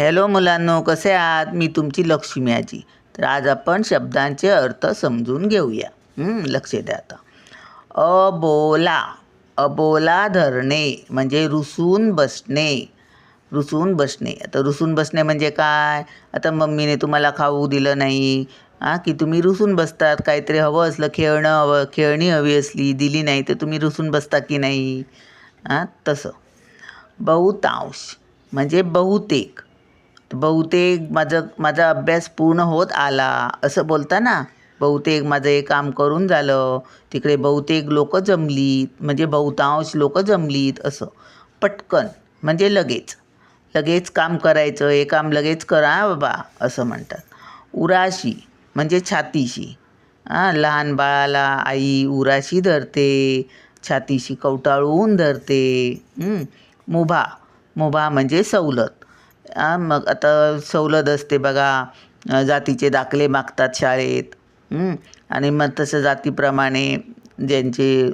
Hello मुलांनो कसे आहात? मी तुमची लक्ष्मी आजी. तर आज आपण शब्दांचे अर्थ समजून घेऊया. लक्ष द्या आता. अबोला. अबोला धरणे म्हणजे रुसून बसणे. रुसून बसणे. आता रुसून बसणे म्हणजे काय? आता मम्मीने तुम्हाला खाऊ दिलं नाही. हां की तुम्ही रुसून बसतात. काहीतरी हवं असलं खेळणं हवं खेळणी हवी असली दिली नाही तर तुम्ही रुसून बसता की नाही? हां तसं. बहुतांश म्हणजे बहुतेक. बहुतेक माझं माझा अभ्यास पूर्ण होत आला. असं बोलता ना बहुतेक माझं हे काम करून झालं. तिकडे बहुतेक लोक जमलीत. म्हणजे बहुतांश लोक जमलीत असं. पटकन. म्हणजे लगेच. लगेच काम करायचं. हे काम लगेच करा बाबा असं म्हणतात. उराशी. म्हणजे छातीशी. हां लहान बाळाला आई उराशी धरते. छातीशी कवटाळून धरते. मुभा. मुभा म्हणजे सवलत. आ, मग आता सवलत असते बघा. जातीचे दाखले मागतात शाळेत. आणि मग तसं जातीप्रमाणे ज्यांचे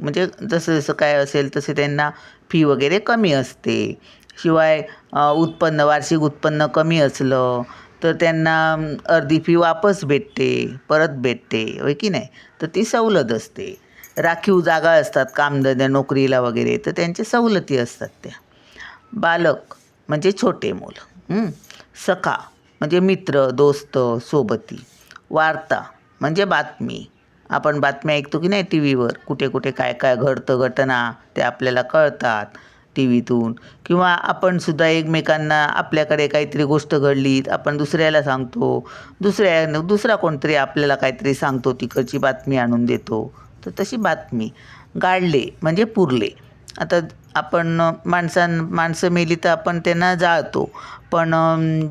म्हणजे जसं जसं काय असेल तसे त्यांना फी वगैरे कमी असते. शिवाय उत्पन्न वार्षिक उत्पन्न कमी असलं तर त्यांना अर्धी फी वापस भेटते परत भेटते होय की नाही? तर ती सवलत असते. राखीव जागा असतात कामधंद्या नोकरीला वगैरे तर त्यांच्या सवलती असतात त्या. बालक म्हणजे छोटे मूल. सखा म्हणजे मित्र दोस्त सोबती. वार्ता म्हणजे बातमी. आपण बातम्या ऐकतो की नाही टी व्हीवर कुठे कुठे काय काय घडतं घटना ते आपल्याला कळतात टी व्हीतून किंवा आपण सुद्धा एकमेकांना आपल्याकडे काहीतरी गोष्ट घडली आपण दुसऱ्याला सांगतो. दुसऱ्या दुसरा कोणतरी आपल्याला काहीतरी सांगतो तिकडची बातमी आणून देतो. तर तशी बातमी. गाडले म्हणजे पुरले. आता आपण माणसां माणसं मेली तर आपण त्यांना जाळतो. पण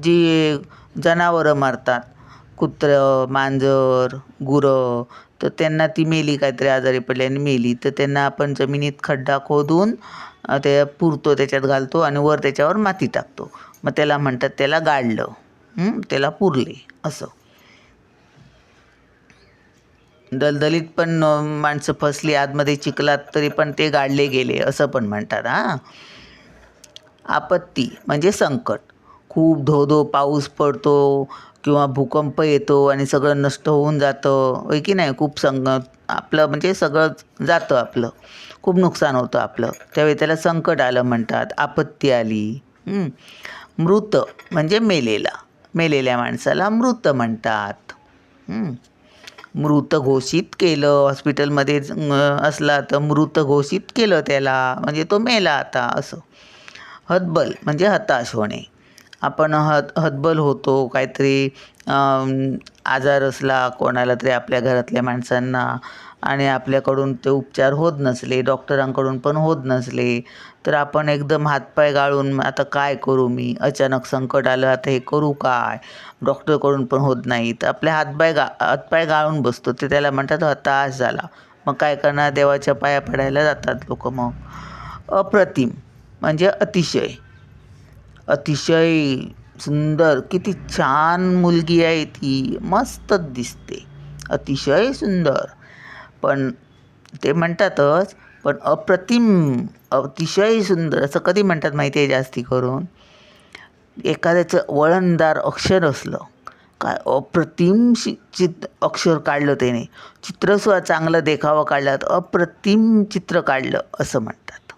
जी जनावरं मारतात कुत्रं मांजर गुरं तर त्यांना ती मेली काहीतरी आजारी पडल्याने मेली. तर त्यांना आपण जमिनीत खड्डा खोदून ते पुरतो त्याच्यात घालतो आणि वर त्याच्यावर माती टाकतो. मग त्याला म्हणतात त्याला गाडलं त्याला पुरले असं. दलदलीत पण माणसं फसली आतमध्ये चिखलात तरी पण ते गाडले गेले असं पण म्हणतात हां. आपत्ती म्हणजे संकट. खूप धो धो पाऊस पडतो किंवा भूकंप येतो आणि सगळं नष्ट होऊन जातं होय की नाही? खूप संग आपलं म्हणजे सगळं जातं आपलं. खूप नुकसान होतं आपलं. त्यावेळी त्याला संकट आलं म्हणतात आपत्ती आली. मृत म्हणजे मेलेला. मेलेल्या माणसाला मृत म्हणतात. मृत घोषित केलं. हॉस्पिटलमध्ये असला तर मृत घोषित केलं त्याला. म्हणजे तो मेला आता असं. हतबल म्हणजे हताश होणे. आपण हत हतबल होतो काहीतरी आजार असला कोणाला तरी आपल्या घरातल्या माणसांना. आणि आपल्याकडून ते उपचार होत नसले डॉक्टरांकडून पण होत नसले तर आपण एकदम हातपाय गाळून आता काय करू मी? अचानक संकट आलं आता हे करू काय? डॉक्टरकडून पण होत नाही. तर आपले हातपाय गा हातपाय गाळून बसतो. ते त्याला म्हणतात हताश झाला. मग काय करणार? देवाच्या पाया पडायला जातात लोक मग. अप्रतिम म्हणजे अतिशय. अतिशय सुंदर किती छान मुलगी आहे ती. मस्तच दिसते. अतिशय सुंदर. पण ते म्हणतातच पण अप्रतिम अतिशय सुंदर असं कधी म्हणतात माहिती आहे जास्ती करून? एखाद्याचं वळणदार अक्षर असलं. काय अप्रतिम शि चित अक्षर काढलं त्याने. चित्रसुद्धा चांगलं देखावं काढलं तर अप्रतिम चित्र काढलं असं म्हणतात.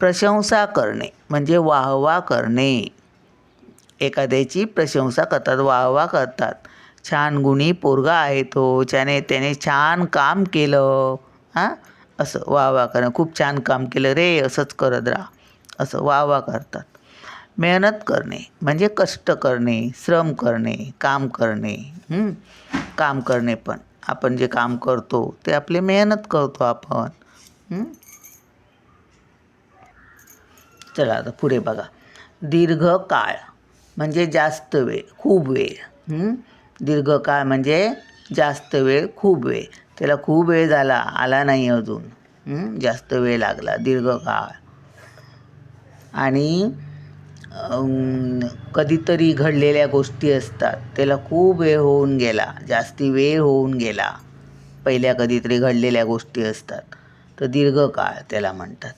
प्रशंसा करणे म्हणजे वाहवा करणे. एखाद्याची प्रशंसा करतात वाहवा करतात. छान गुणी पोरगा आहे तो त्याने त्याने छान काम केलं. हां? असं वा वा करणं. खूप छान काम केलं. रे असंच करत राहा. असं वा वा करतात. मेहनत करणे म्हणजे कष्ट करणे श्रम करणे काम करणे. काम करणे पण. आपण जे काम करतो ते आपले मेहनत करतो आपण. चला आता पुढे बघा. दीर्घ काळ म्हणजे जास्त वेळ खूप वेळ. दीर्घकाळ म्हणजे जास्त वेळ खूप वेळ. त्याला खूप वेळ झाला आला नाही अजून. जास्त वेळ लागला दीर्घकाळ आणि कधीतरी घडलेल्या गोष्टी असतात. त्याला खूप वेळ होऊन गेला जास्ती वेळ होऊन गेला. पहिल्या कधीतरी घडलेल्या गोष्टी असतात. तर दीर्घकाळ त्याला म्हणतात.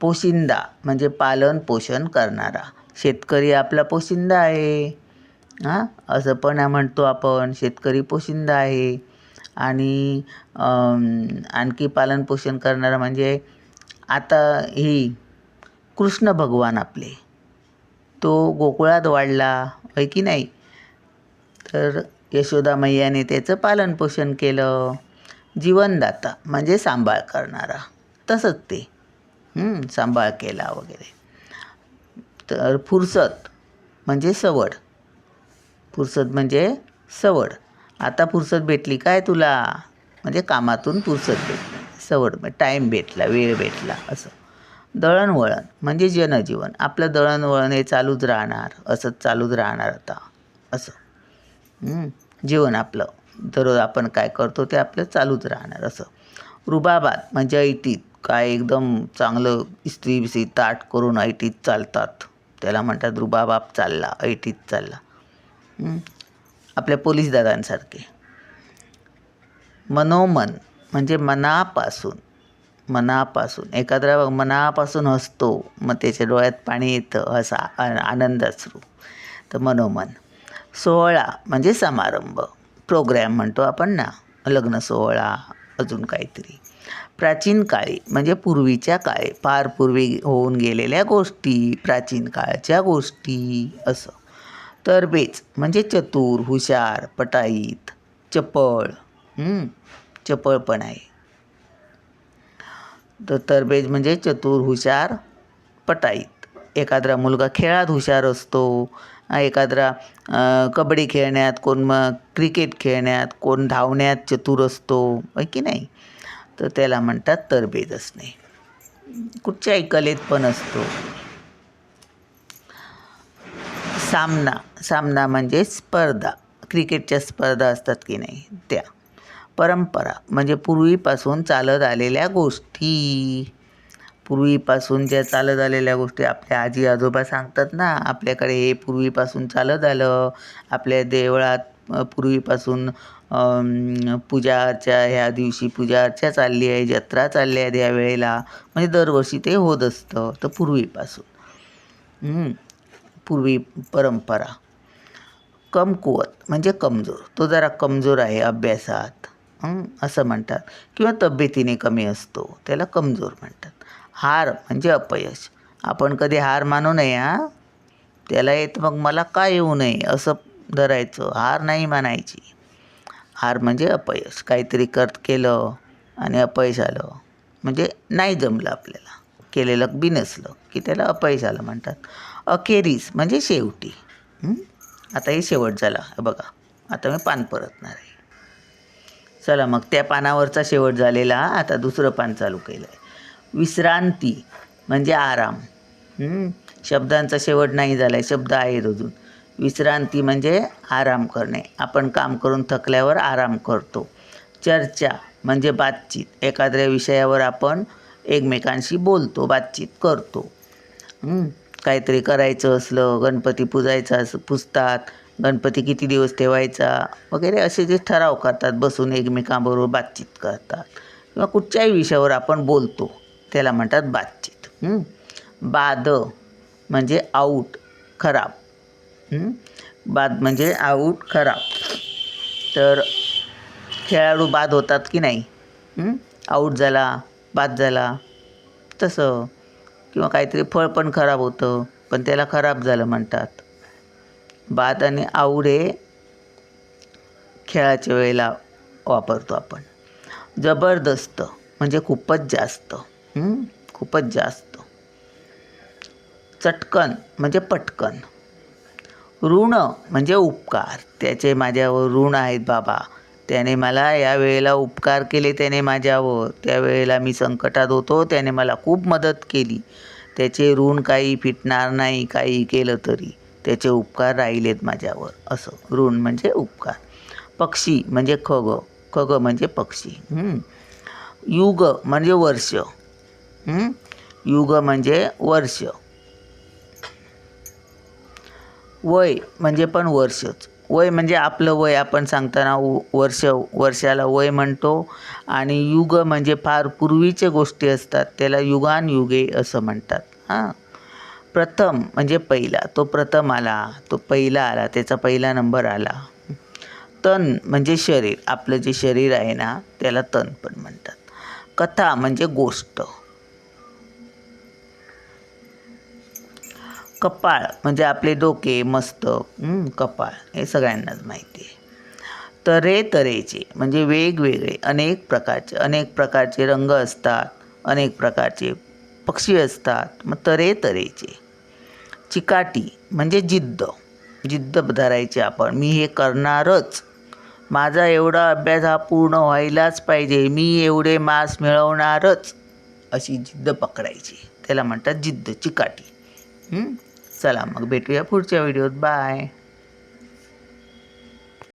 पोशिंदा म्हणजे पालन पोषण करणारा. शेतकरी आपला पोशिंदा आहे. हां? असं पण म्हणतो आपण शेतकरी पोशिंदा आहे. आणि आणखी पालनपोषण करणारा म्हणजे आता ही कृष्ण भगवान आपले. तो गोकुळात वाढला होय की नाही? तर यशोदा मैयाने त्याचं पालनपोषण केलं. जीवनदाता म्हणजे सांभाळ करणारा. तसंच ते. सांभाळ केला वगैरे. तर फुरसत म्हणजे सवड. फुरसत म्हणजे सवड. आता फुरसत भेटली काय तुला? म्हणजे कामातून फुरसत भेटली. सवड म्हणजे टाईम भेटला वेळ भेटला असं. दळणवळण म्हणजे जनजीवन. आपलं दळणवळण हे चालूच राहणार असंच चालूच राहणार आता असं. जीवन आपलं. दररोज आपण काय करतो ते आपलं चालूच राहणार असं. रुबाबात म्हणजे ऐटीत काय एकदम चांगलं इस्त्री बिस्त्री ताट करून ऐटीत चालतात. त्याला म्हणतात रुबाबाप चालला ऐटीत चालला. आपल्या पोलीस दादांसारखे. मनोमन म्हणजे मनापासून मनापासून. एखादा मनापासून हसतो मग त्याच्या डोळ्यात पाणी येतं हसा आ- आनंद असू तर मनोमन. सोहळा म्हणजे समारंभ. प्रोग्रॅम म्हणतो आपण ना लग्न सोहळा अजून काहीतरी. प्राचीन काळी म्हणजे पूर्वीच्या काळी फार पूर्वी होऊन गेलेल्या गोष्टी प्राचीन काळच्या गोष्टी असं. तरबेज म्हणजे चतुर हुशार पटाईत. चपळ. चपळ पण आहे. तर तरबेज म्हणजे चतुर हुशार पटाईत. एखादा मुलगा खेळात हुशार असतो. एखादा कबड्डी खेळण्यात कोण मग क्रिकेट खेळण्यात कोण धावण्यात चतुर असतो. की नाही? तर त्याला म्हणतात तरबेज असणे. कुठच्याही कलेत पण असतो. सामना सामना म्हणजे स्पर्धा. क्रिकेटच्या स्पर्धा असतात की नाही? त्या. परंपरा म्हणजे पूर्वीपासून चालत आलेल्या गोष्टी. पूर्वीपासून ज्या चालत आलेल्या गोष्टी आपल्या आजी आजोबा सांगतात ना आपल्याकडे हे पूर्वीपासून चालत आलं. आपल्या देवळात पूर्वीपासून पूजा अर्चा ह्या दिवशी पूजा अर्चा चालली आहे जत्रा चालली आहे या वेळेला. म्हणजे दरवर्षी ते होत असतं तर पूर्वीपासून. पूर्वी परंपरा. कमकुवत म्हणजे कमजोर. तो जरा कमजोर आहे अभ्यासात. असं म्हणतात. किंवा तब्येतीने कमी असतो. त्याला कमजोर म्हणतात. हार म्हणजे अपयश. आपण कधी हार मानू नये हा? त्याला येत मग मला काय येऊ नये? असं धरायचं. हार नाही मानायची. हार म्हणजे अपयश. काहीतरी करत केलं आणि अपयश आलं. म्हणजे नाही जमलं आपल्याला. केलेलं बी नसलं की त्याला अपयश आलं म्हणतात. अखेरीस म्हणजे शेवटी. आता हे शेवट झाला. बघा. आता मी पान परतणार आहे. चला मग त्या पानावरचा शेवट झालेला आता दुसरं पान चालू केलं आहे विश्रांती म्हणजे आराम. शब्दांचा शेवट नाही झाला आहे शब्द आहेत अजून. विश्रांती म्हणजे आराम करणे. आपण काम करून थकल्यावर आराम करतो. चर्चा म्हणजे बातचीत. एखाद्या विषयावर आपण एकमेकांशी बोलतो बातचीत करतो. काहीतरी करायचं असलं गणपती पूजायचा असं पुजतात गणपती किती दिवस ठेवायचा वगैरे असे जे ठराव करतात बसून एकमेकांबरोबर बातचीत करतात. किंवा कुठच्याही विषयावर आपण बोलतो त्याला म्हणतात बातचीत. बाद म्हणजे आऊट खराब. बाद म्हणजे आऊट खराब. तर खेळाडू बाद होतात की नाही? आऊट झाला बाद झाला. तसं. किंवा काहीतरी फळ पण खराब होतं पण त्याला खराब झालं म्हणतात. बाद आणि आवडे हे खेळाच्या वेळेला वापरतो आपण. जबरदस्त म्हणजे खूपच जास्त. खूपच जास्त. चटकन म्हणजे पटकन. ऋण म्हणजे उपकार. त्याचे माझ्यावर ऋण आहेत बाबा. त्याने मला या वेळेला उपकार केले त्याने माझ्यावर. त्यावेळेला मी संकटात होतो त्याने मला खूप मदत केली. त्याचे ऋण काही फिटणार नाही काही केलं तरी. त्याचे उपकार राहिलेत माझ्यावर. असं. ऋण म्हणजे उपकार. पक्षी म्हणजे खग. खग म्हणजे पक्षी. युग म्हणजे वर्ष. युग म्हणजे वर्ष. वय म्हणजे पण वर्षच. वय म्हणजे आपलं वय आपण सांगताना व- वर्ष वर्षाला वय म्हणतो आणि युग म्हणजे फार पूर्वीच्या गोष्टी असतात. त्याला युगान युगे असं म्हणतात. हां. प्रथम म्हणजे पहिला. तो प्रथम आला तो पहिला आला त्याचा पहिला नंबर आला. तन म्हणजे शरीर. आपलं जे शरीर आहे ना त्याला तन पण म्हणतात. कथा म्हणजे गोष्ट. कपाळ म्हणजे आपले डोके मस्तक कपाळ हे सगळ्यांनाच माहिती आहे. तरे तरेचे म्हणजे वेगवेगळे अनेक प्रकारचे अनेक प्रकारचे रंग असतात अनेक प्रकारचे पक्षी असतात मग तरे तरेचे. चिकाटी म्हणजे जिद्द जिद्द धरायची आपण मी हे करणारच. माझा एवढा अभ्यास हा पूर्ण व्हायलाच पाहिजे मी एवढे मास मिळवणारच अशी जिद्द पकडायची. त्याला म्हणतात जिद्द चिकाटी. चला मग भेटूया पुढच्या व्हिडिओत. बाय.